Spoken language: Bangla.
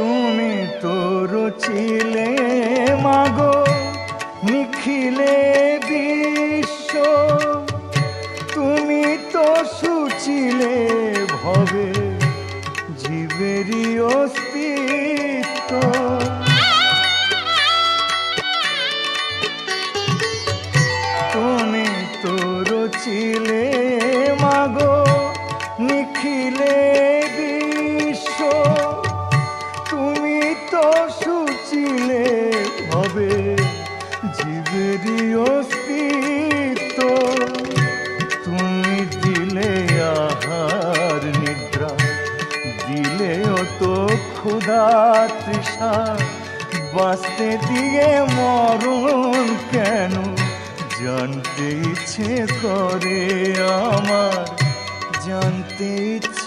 তুমি তো রচিলে মাগো নিখিলে বিশ্ব। তুমি তো সুচিলে ভবে জীবেরই অস্তিত্ব। তুমি তো রচিলে মাগো নিখিলে বিশ্ব সুচিলে হবে জীবেরই অস্তিত্ব। তুমি দিলে আহার নিদ্রা, দিলে তো ক্ষুধা তৃষা বাঁচতে দিয়ে মরণ কেন? জানতে ইচ্ছে করে আমার, জানতে ইচ্ছে